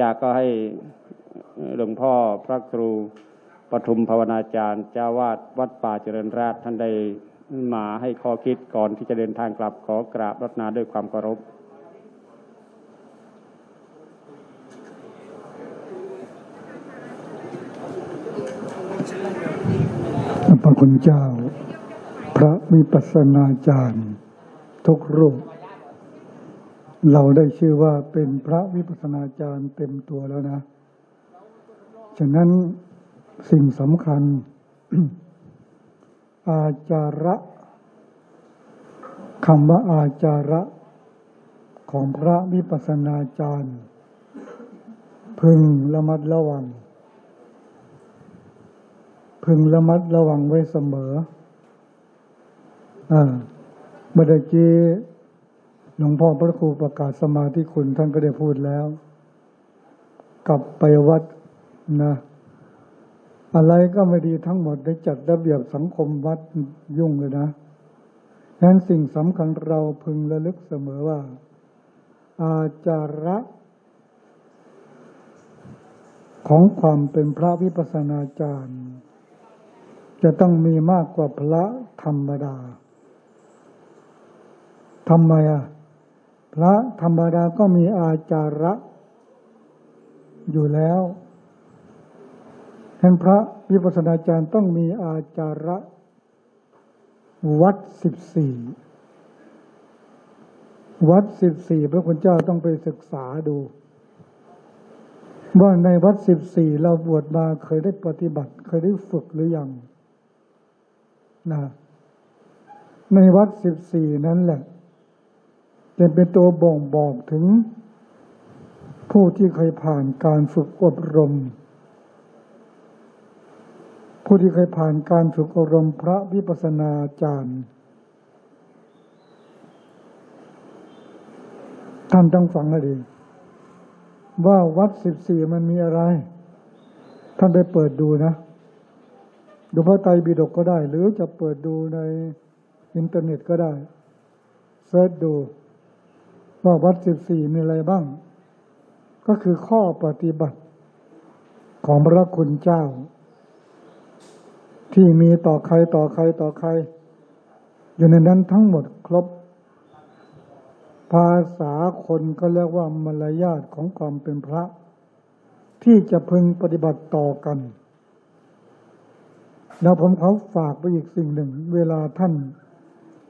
จากก็ให้หลวงพ่อพระครูปทุมภาวนาจารย์ เจ้าวาดวัดป่าเจริญราชท่านได้มาให้ข้อคิดก่อนที่จะเดินทางกลับขอกราบรัตนาด้วยความเคารพพระคุณเจ้า พระวิปัสสนาจารย์ ทุกรูป เราได้ชื่อว่าเป็นพระวิปัสสนาจารย์เต็มตัวแล้วนะ ฉะนั้นสิ่งสำคัญ อาจาระคำว่าอาจาระของพระวิปัสสนาจารย์ พึงระมัดระวัง พึงระมัดระวังไว้เสมอ อ่าเมื่อกี้ หลวงพ่อพระครูประกาศสมาธิคุณท่านก็ได้พูดแล้ว กลับไปวัดนะ อะไรก็ไม่ดีทั้งหมดได้จัดระเบียบสังคมวัดยุ่งเลยนะฉะนั้นสิ่งสำคัญเราพึงระลึกเสมอว่า อาจาระของความเป็นพระวิปัสสนาจารย์ จะต้องมีมากกว่าพระธรรมดาทำไมอะ พระธรรมดาก็มีอาจาระ อยู่แล้วฉะนั้นพระวิปัสสนาจารย์ต้องมีอาจาระ วัดสิบสี่วัดสิบสี่พระคุณเจ้าต้องไปศึกษาดู ว่าในวัดสิบสี่เราบวชมาเคยได้ปฏิบัติ เคยได้ฝึกหรือยังนะในวัดสิบสี่นั้นแหละ จะเป็นตัวบ่งบอกถึง ผู้ที่เคยผ่านการฝึกอบรม ผู้ที่เคยผ่านการฝึกอบรมพระวิปัสสนาจารย์ ท่านต้องฟังให้ดี ว่าวัดสิบสี่มันมีอะไร ท่านไปเปิดดูนะดูพระไตรปิฎกก็ได้ หรือจะเปิดดูในอินเทอร์เน็ตก็ได้เซิร์ชดู ว่าวัดสิบสี่มีอะไรบ้าง ก็คือข้อปฏิบัติของพระคุณเจ้า ที่มีต่อใครต่อใครต่อใคร อยู่ในนั้นทั้งหมดครบ ภาษาคนก็เรียกว่ามารยาทของความเป็นพระ ที่จะพึงปฏิบัติต่อกัน แล้วผมเขาฝากไปอีกสิ่งหนึ่ง เวลาท่าน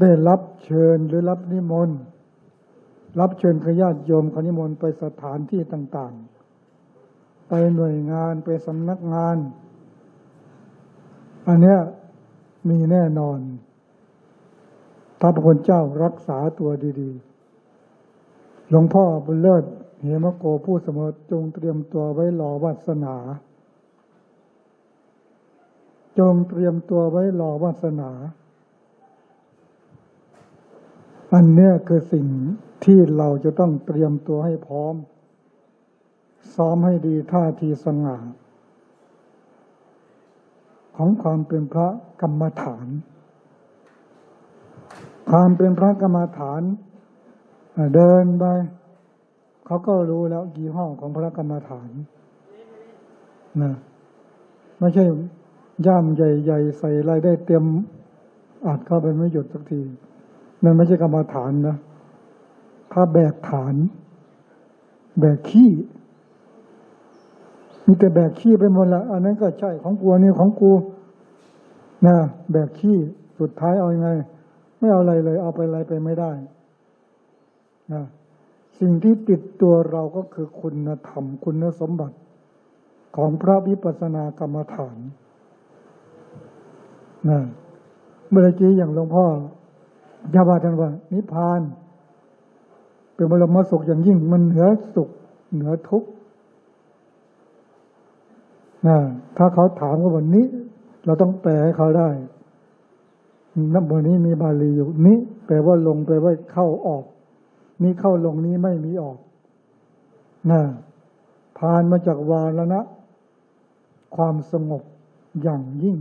ได้รับเชิญหรือรับนิมนต์ รับเชิญขญาติโยมขนิมนต์ไปสถานที่ต่างๆ ไปหน่วยงานไปสำนักงาน อันเนี้ยมีแน่นอน ถ้าพระคุณเจ้ารักษาตัวดีๆ หลวงพ่อบุญเลิศเหมโกผู้เสมอจงเตรียมตัวไว้รอวาสนา จงเตรียมตัวไว้รอวาสนา อันเนี้ยคือสิ่งที่เราจะต้องเตรียมตัวให้พร้อม ซ้อมให้ดีท่าทีสง่าของความเป็นพระกรรมฐาน ความเป็นพระกรรมฐาน เดินไปเขาก็รู้แล้วกี่ห้อของพระกรรมฐานนะไม่ใช่ย่ามใหญ่ ๆ ใส่อะไรได้เตรียมอัดเข้าไปไม่หยุดสักที มันไม่ใช่กรรมฐานนะ ถ้าแบกฐาน แบกขี้มีแต่แบกขี้ไปหมดละอันนั้นก็ใช่ของกูนี่ของกูนะแบกขี้สุดท้ายเอาอยัางไง ไม่เอาอะไรเลย เอาไปอะไรไปไม่ได้นะสิ่งที่ติดตัวเราก็คือคุณธรรมคุณสมบัติ ของพระวิปัสสนากรรมฐานนะเมื่อกี้อย่างหลวงพ่อ ยาบาท่านว่า นิพพาน เป็นบรมสุขอย่างยิ่ง มันเหนือสุข เหนือทุกข์นะถ้าเขาถามว่าวันนี้ เราต้องแปลให้เขาได้นับวันนี้มีบาลีอยู่นี้แปลว่าลงแปลว่าเข้าออก นี้เข้าลงนี้ไม่มีออกนะผ่านมาจากวาลนะ ความสงบอย่างยิ่ง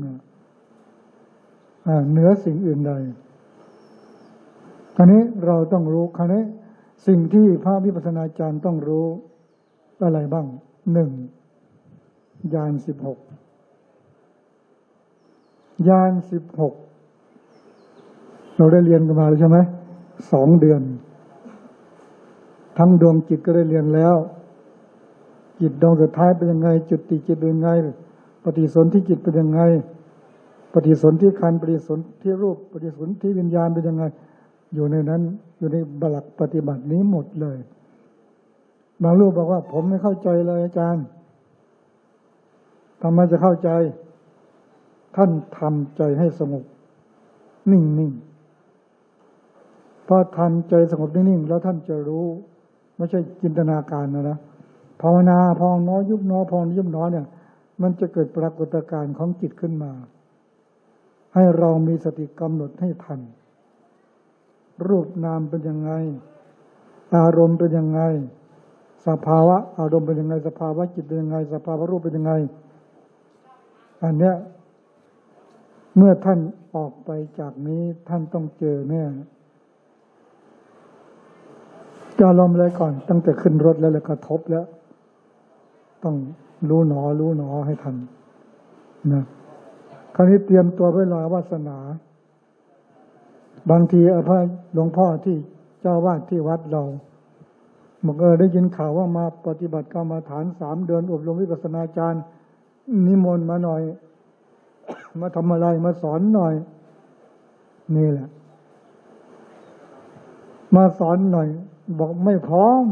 เหนือสิ่งอื่นใด ราวนี้เราต้องรู้คราวนี้สิ่งที่พระวิปัสสนาจารย์ต้องรู้อะไรบ้างหนึ่งยานสิบหกยานสิบหกเราได้เรียนกันมาแล้วใช่ไหมสองเดือน ทั้งดวงจิตก็ได้เรียนแล้ว จิตดวงสุดท้ายเป็นยังไง จุดติจิตเป็นยังไง ปฏิสนธิจิตเป็นยังไง ปฏิสนธิขันปฏิสนธิรูป ปฏิสนธิวิญญาณเป็นยังไง อยู่ในนั้น อยู่ในบลักปฏิบัตินี้หมดเลย บางรูปบอกว่า ผมไม่เข้าใจเลยอาจารย์ทำไมจะเข้าใจ ท่านทำใจให้สงบนิ่งๆพอทันใจสงบนิ่งๆ แล้วท่านจะรู้ ไม่ใช่จินตนาการนะนะภาวนาพองน้อยยุบน้อยพองยุบน้อยเนี่ย มันจะเกิดปรากฏการณ์ของจิตขึ้นมา ให้เรามีสติกำหนดให้ทัน รูปนามเป็นยังไง อารมณ์เป็นยังไง สภาวะ อารมณ์เป็นยังไง สภาวะจิตเป็นยังไง สภาวะรูปเป็นยังไง อันเนี้ยเมื่อท่านออกไปจากนี้ท่านต้องเจอเนี่ยจะลมเลยก่อน ตั้งแต่ขึ้นรถแล้วแล้วกระทบแล้ว ต้องรู้หนอ รู้หนอให้ทันนะคราวนี้เตรียมตัวไว้รอวาสนา บางทีอาพระหลวงพ่อที่เจ้าวาดที่วัดเราบอกเออได้ยินข่าวว่ามาปฏิบัติกรรมฐานสามเดือนอบรมวิปัสสนาจารย์นิมนต์มาหน่อย มาทำอะไรมาสอนหน่อย นี่แหละ มาสอนหน่อย บอกไม่พร้อม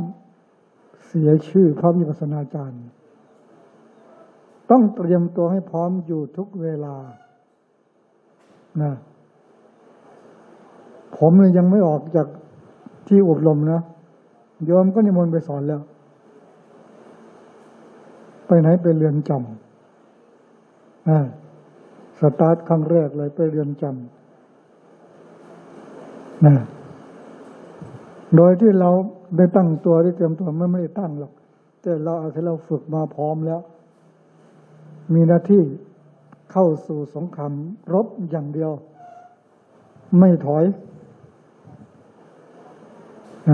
เสียชื่อพระวิปัสสนาจารย์ ต้องเตรียมตัวให้พร้อมอยู่ทุกเวลานะ ผมเนี่ยยังไม่ออกจากที่อบรมนะโยมก็นิมนต์ไปสอนแล้ว ไปไหนไปเรือนจำอ่าสตาร์ทครั้งแรกเลยไปเรือนจำนะโดยที่เราได้ตั้งตัวได้เตรียมตัวไม่ไม่ได้ตั้งหรอก แต่เราอาศัยเราฝึกมาพร้อมแล้ว มีหน้าที่เข้าสู่สงครามรบอย่างเดียว ไม่ถอย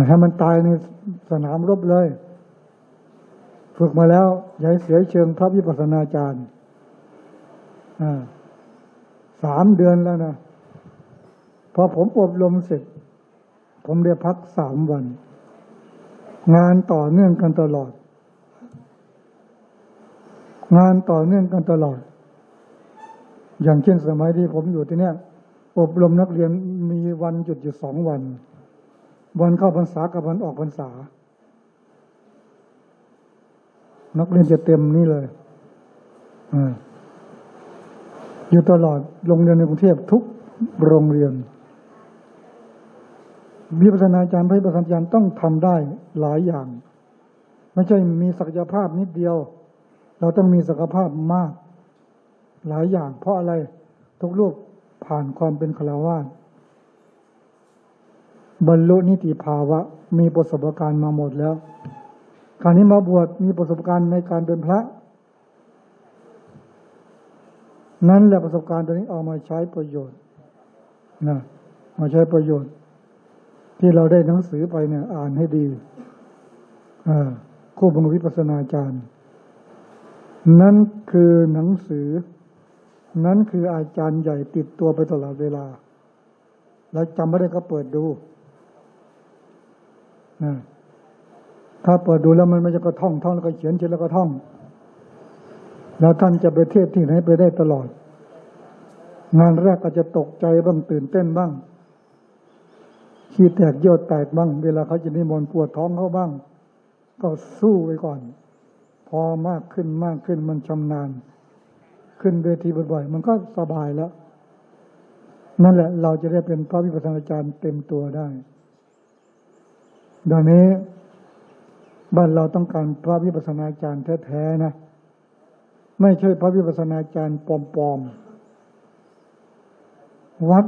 ให้มันตายในสนามรบเลย ฝึกมาแล้วย่าให้เสียเชิงพระวิปัสสนาจารย์สามเดือนแล้วนะ พอผมอบรมเสร็จ ผมได้พักสามวัน งานต่อเนื่องกันตลอด งานต่อเนื่องกันตลอด อย่างเช่นสมัยที่ผมอยู่ที่เนี้ยอบรมนักเรียนมีวันหยุดอยู่สองวัน วันเข้าพรรษากับวันออกพรรษา นักเรียนจะเต็มนี่เลยออยู่ตลอดโรงเรียนในกรุงเทพทุกโรงเรียน วิปัสนาจารย์พระวิปัสสนาจารย์ต้องทำได้หลายอย่าง ไม่ใช่มีศักยภาพนิดเดียว เราต้องมีศักยภาพมาก หลายอย่าง เพราะอะไรทุกลูกผ่านความเป็นฆราวาส บรรลุนิติภาวะ มีประสบการณ์มาหมดแล้วการนี้มาบวชมีประสบการณ์ในการเป็นพระ นั่นแหละประสบการณ์ตัวนี้เอามาใช้ประโยชน์นะมาใช้ประโยชน์ ที่เราได้หนังสือไปเนี่ย อ่านให้ดีคู่บังวิปัสนาจารย์ นั่นคือหนังสือ นั่นคืออาจารย์ใหญ่ติดตัวไปตลอดเวลา แล้วจำไม่ได้ก็เปิดดู ถ้าเปิดดูแล้วมันไม่จะก็ท่องท่องแล้วก็เขียนเขียนแล้วก็ท่อง แล้วท่านจะไปเทศที่ไหนไปได้ตลอด งานแรกอาจจะตกใจบ้างตื่นเต้นบ้างขี้แตกยี่ยวแตกบ้าง เวลาเขาจะนิมนต์ปวดท้องเขาบ้าง ก็สู้ไว้ก่อน พอมากขึ้นมากขึ้นมันชำนาญ ขึ้นเวทีบ่อยๆมันก็สบายแล้ว นั่นแหละเราจะได้เป็นพระวิปัสสนาจารย์เต็มตัวได้ ดังนี้บ้านเราต้องการพระวิปัสสนาจารย์แท้ๆนะ ไม่ใช่พระวิปัสสนาจารย์ปลอมๆ วัด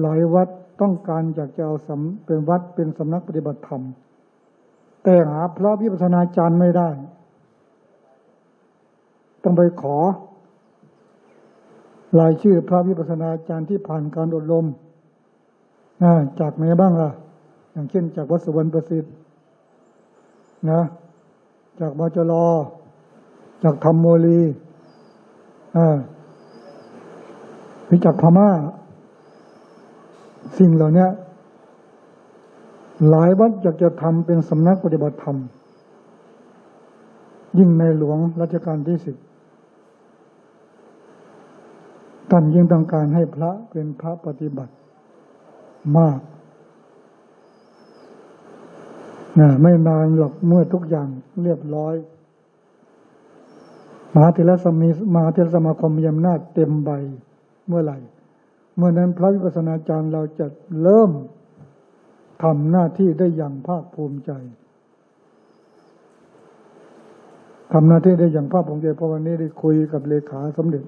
หลายวัดต้องการอยากจะเอาสเป็นวัดเป็นสำนักปฏิบัติธรรม แต่หาพระวิปัสสนาจารย์ไม่ได้ ต้องไปขอรายชื่อพระวิปัสสนาจารย์ที่ผ่านการอบรมจากไหนบ้างล่ะ อย่างเช่น จากวัดสุวรรณประสิทธิ์นะจากบจรจากธรรมโมลีอ่าหรือจากพม่า สิ่งเหล่านี้หลายวัดอยากจะทำเป็นสำนักปฏิบัติธรรม ยิ่งในหลวงรัชกาลที่สิบท่านยิ่งต้องการให้พระเป็นพระปฏิบัติมากนะ ไม่นานหรอกเมื่อทุกอย่างเรียบร้อยมหาเถรสมีมหาเถรสมาคมมีอำนาจเต็มใบเมื่อไหร่ เมื่อนั้นพระวิปัสสนาจารย์เราจะเริ่มทำหน้าที่ได้อย่างภาคภูมิใจทำหน้าที่ได้อย่างภาคภูมิใจเพราะวันนี้ได้คุยกับเลขาสมเด็จ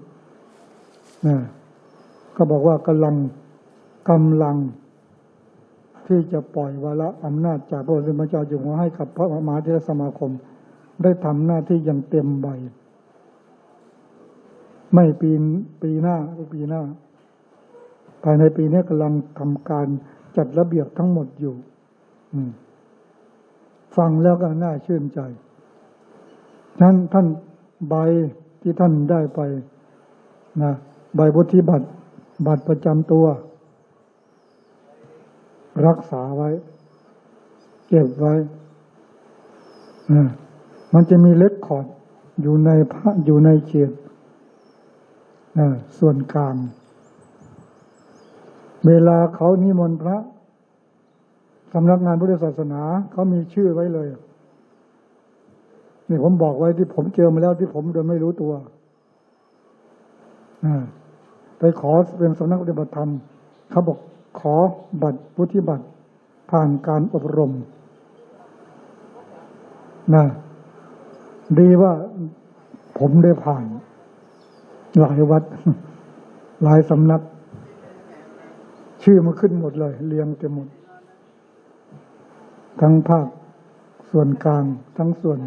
นะก็บอกว่ากำลังกำลัง ที่จะปล่อยวาระอำนาจจากพระบรมเจ้าอยู่หัวให้กับพระมหาเถรสมาคม ได้ทำหน้าที่อย่างเต็มใบ ไม่ปีปีหน้าก็ปีหน้า ภายในปีนี้กำลังทำการจัดระเบียบทั้งหมดอยู่อืฟังแล้วก็น่าชื่นใจนั้นท่านใบที่ท่านได้ไปนะใบวุฒิบัตรบัตรประจำตัว รักษาไว้ เก็บไว้มันจะมีเล็กคอดอยู่ในพระอยู่ในเขตนส่วนกลาง เวลาเขานิมนต์พระสำนักงานพุทธศาสนา เขามีชื่อไว้เลย นี่ผมบอกไว้ที่ผมเจอมาแล้วที่ผมโดยไม่รู้ตัวไปขอเป็นสำนักปฏิบัติธรรมเขาบอก ขอบัตรพุทธิบัตรผ่านการอบรมนะดีว่าผมได้ผ่าน หลายวัด หลายสำนัก ชื่อมาขึ้นหมดเลย เรียงเต็มหมด ทั้งภาคส่วนกลาง ทั้งส่วน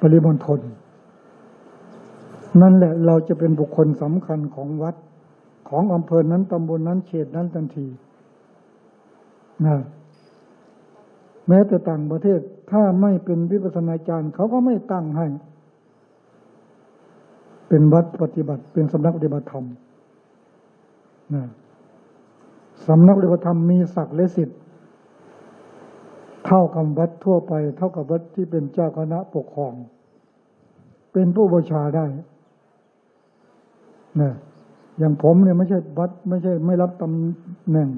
ปริมณฑลนั่นแหละเราจะเป็นบุคคลสำคัญของวัด ของอำเภอนั้นตำบลนนั้นเขตนั้นทันทีนะแม้แต่ต่างประเทศ ถ้าไม่เป็นวิปัสสนาจารย์เขาก็ไม่ตั้งให้ เป็นวัดปฏิบัติ เป็นสำนักปฏิบัติธรรมนะสำนักปฏิบัติธรรมมีศักดิ์และสิทธิ์เท่ากับวัดทั่วไป เท่ากับวัดที่เป็นเจ้าคณะปกครอง เป็นผู้บูชาได้นะ อย่างผมเนี่ยไม่ใช่วัดไม่ใช่ไม่รับตำแหน่ง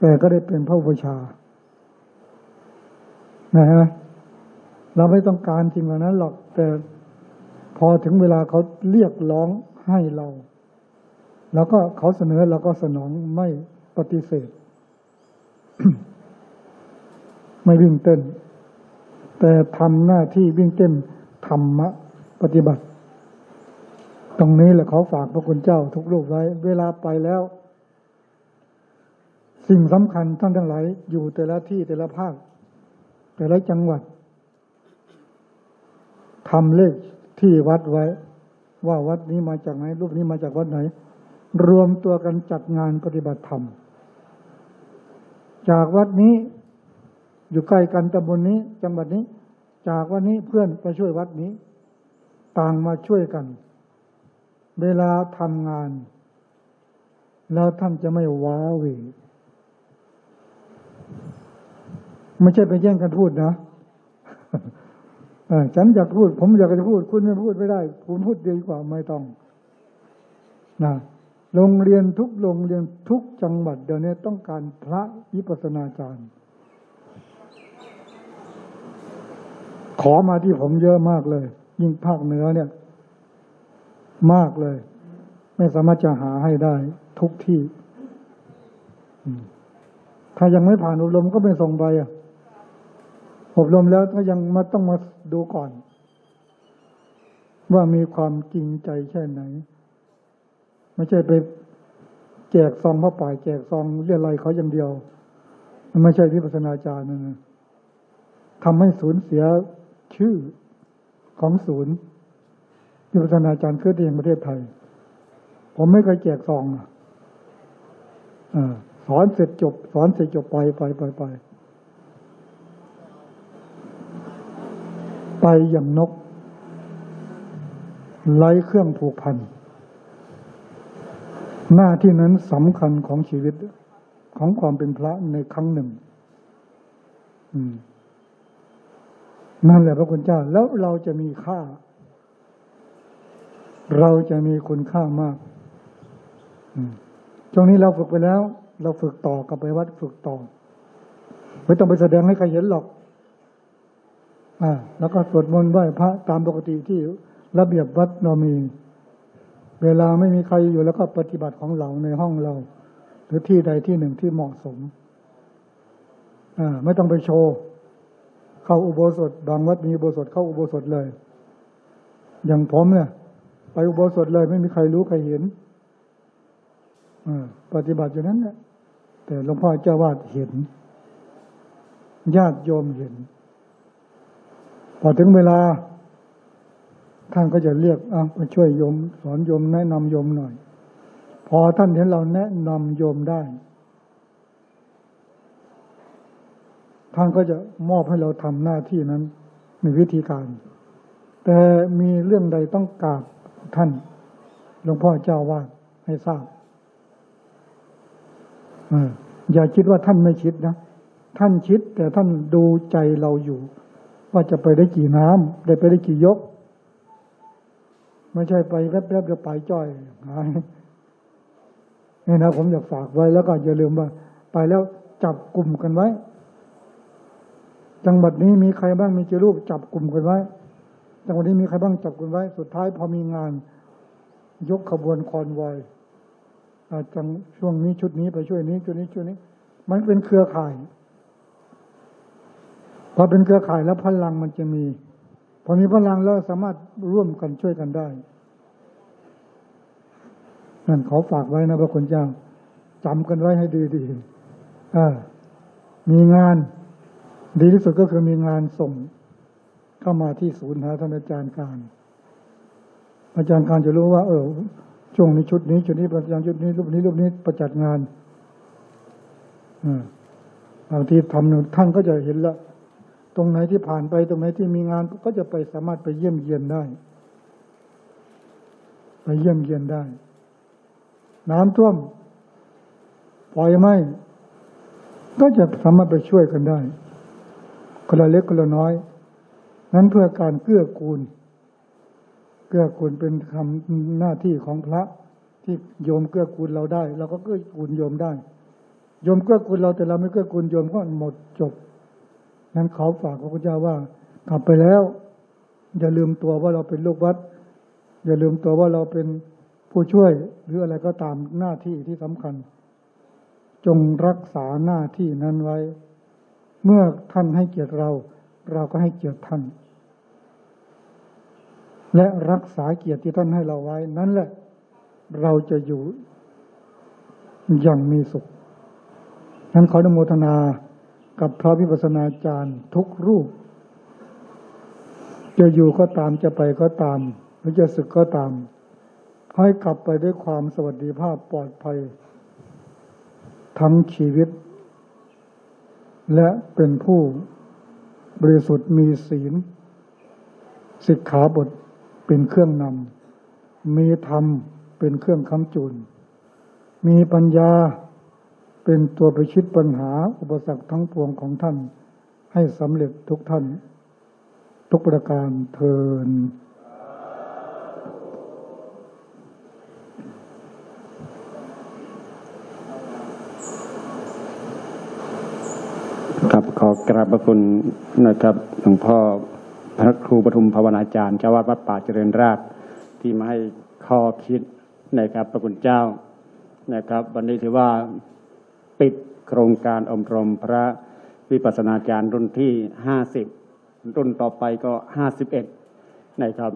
แต่ก็ได้เป็นพระบูชานะฮะเราไม่ต้องการจริงเหล่านั้นหรอกแต่พอถึงเวลาเขาเรียกร้องให้เรา แล้วก็เขาเสนอเราก็สนองไม่ปฏิเสธ ไม่วิ่งเต้น แต่ทำหน้าที่วิ่งเต้นธรรมะ ปฏิบัติต รงนี้แหละขาฝากพระคุณเจ้าทุกรูปไว้ เวลาไปแล้ว สิ่งสำคัญท่านทั้งหลายอยู่แต่ละที่แต่ละภาค แต่ละจังหวัดทำเลขที่วัดไว้ ว่าวัดนี้มาจากไหนรูปนี้มาจากวัดไหน รวมตัวกันจัดงานปฏิบัติธรรม จากวัดนี้อยู่ใกล้กันตำบลนนี้จังหวัดนี้ จากวันนี้เพื่อนไปช่วยวัดนี้ ต่างมาช่วยกัน เวลาทำงาน แล้วท่านจะไม่ว้าเหวไม่ใช่ไปแย่งกันพูดนะฉันอยากพูด ผมอยากจะพูด คุณไม่พูดไม่ได้ คุณพูดดีกว่าไม่ต้องนะโรงเรียนทุกโรงเรียนทุกจังหวัดเดี๋ยวนี้ต้องการพระวิปัสนาจารย์ ขอมาที่ผมเยอะมากเลย ยิ่งภาคเหนือเนี่ย มากเลย ไม่สามารถจะหาให้ได้ ทุกที่ถ้ายังไม่ผ่านอบรมก็ไม่ส่งไปอะอบรมแล้วถ้ายังมาต้องมาดูก่อน ว่ามีความจริงใจแค่ไหน ไม่ใช่ไปแจกซองพระป่ายแจกซองเรียอะไรเขาอย่างเดียว มันไม่ใช่วิปัสนาจารย์นั่นนะทำให้สูญเสียชื่อของศูนย์ วิปัสสนาจารย์คือที่แห่งประเทศไทย ผมไม่เคยแจกซองอะสอนเสร็จจบ สอนเสร็จจบไปไปไปไปไปอย่างนกไร้เครื่องผูกพัน หน้าที่นั้นสำคัญของชีวิตของความเป็นพระในครั้งหนึ่งนั่นแหละพระคุณเจ้า แล้วเราจะมีค่า เราจะมีคุณค่ามากช่วงนี้เราฝึกไปแล้ว เราฝึกต่อกลับไปวัดฝึกต่อ ไม่ต้องไปแสดงให้ใครเห็นหรอก อ่า แล้วก็สวดมนต์ไหว้พระตามปกติที่ระเบียบวัดเรามี เวลาไม่มีใครอยู่แล้วก็ปฏิบัติของเราในห้องเรา หรือที่ใดที่หนึ่งที่เหมาะสม อ่า ไม่ต้องไปโชว์เข้าอุโบสถบางวัดมีอุโบสถเข้าอุโบสถเลย อย่างผมเนี่ย ไปอุโบสถเลยไม่มีใครรู้ใครเห็นอ่าปฏิบัติอยู่นั้นแหละแต่หลวงพ่อเจ้าวาดเห็น ญาติโยมเห็น พอถึงเวลา ท่านก็จะเรียกเอามาช่วยโยม สอนโยมแนะนำโยมหน่อย พอท่านเห็นเราแนะนำโยมได้ ท่านก็จะมอบให้เราทำหน้าที่นั้นในวิธีการ แต่มีเรื่องใดต้องกราบ ท่านหลวงพ่อเจ้าวาดให้ทราบอย่าคิดว่าท่านไม่คิดนะ ท่านคิด แต่ท่านดูใจเราอยู่ ว่าจะไปได้กี่น้ำได้ไปได้กี่ยก ไม่ใช่ไปแวบๆจะไปจ้อยหายนี่นะผมอยากฝากไว้แล้วก็อย่าลืมว่า ไปแล้วจับกลุ่มกันไว้ จังหวัดนี้มีใครบ้างมีเจรูปจับกลุ่มกันไว้ จังหวัดนี้มีใครบ้างจับกลุ่มไว้ สุดท้ายพอมีงาน ยกขบวนคอนวอยอาจังช่วงนี้ชุดนี้ไปช่วยนี้ชุดนี้ชุดนี้ มันเป็นเครือข่าย พอเป็นเครือข่ายแล้วพลังมันจะมี พอมีพลังแล้วสามารถร่วมกันช่วยกันได้นั่นขอฝากไว้นะพระคุณเจ้าจำกันไว้ให้ดีๆอ่ามีงาน ดีที่สุดก็คือมีงานส่ง เข้ามาที่ศูนย์หาท่านอาจารย์การ อาจารย์การจะรู้ว่า เออช่วงนี้ชุดนี้ชุดนี้ประจำชุดนี้รูปนี้รูปนี้ประจัดงานบางทีทำหนึ่งท่านก็จะเห็นละ ตรงไหนที่ผ่านไปตรงไหนที่มีงานก็จะไปสามารถไปเยี่ยมเยียนได้ ไปเยี่ยมเยียนได้ น้ำท่วมปล่อยไหมก็จะสามารถไปช่วยกันได้คนละเล็กคนละน้อย นั้นเพื่อการเกื้อกูล เกื้อกูลเป็นคำหน้าที่ของพระ ที่โยมเกื้อกูลเราได้เราก็เกื้อกูลโยมได้ โยมเกื้อกูลเราแต่เราไม่เกื้อกูลโยมก็หมดจบ นั้นเขอฝากพระพุทธเจ้าว่ากลับไปแล้ว อย่าลืมตัวว่าเราเป็นลูกวัด อย่าลืมตัวว่าเราเป็นผู้ช่วย หรืออะไรก็ตามหน้าที่ที่สำคัญ จงรักษาหน้าที่นั้นไว้ เมื่อท่านให้เกียรติเรา เราก็ให้เกียรติท่าน และรักษาเกียรติที่ท่านให้เราไว้ นั่นแหละ เราจะอยู่อย่างมีสุข นั้นขออนุโมทนากับพระวิปัสสนาจารย์ทุกรูป จะอยู่ก็ตามจะไปก็ตาม หรือจะศึกก็ตาม ให้กลับไปด้วยความสวัสดิภาพปลอดภัย ทั้งชีวิต และเป็นผู้บริสุทธิ์มีศีลสิกขาบท เป็นเครื่องนำ มีธรรมเป็นเครื่องค้ำจุน มีปัญญาเป็นตัวไปชิดปัญหาอุปสรรคทั้งปวงของท่าน ให้สำเร็จทุกท่าน ทุกประการเทินครับขอกราบพระคุณนะครับหลวงพ่อ พระครูปฐุมภาวนาจารย์เจ้าวาดวัดป่าเจริญราชที่มาให้ข้อคิดนะครับพระคุณเจ้านะครับ วันนี้ถือว่าปิดโครงการอบรมพระวิปัสสนาจารย์รุ่นที่ห้าสิบรุ่นต่อไปก็ห้าสิบเอ็ดนะครับ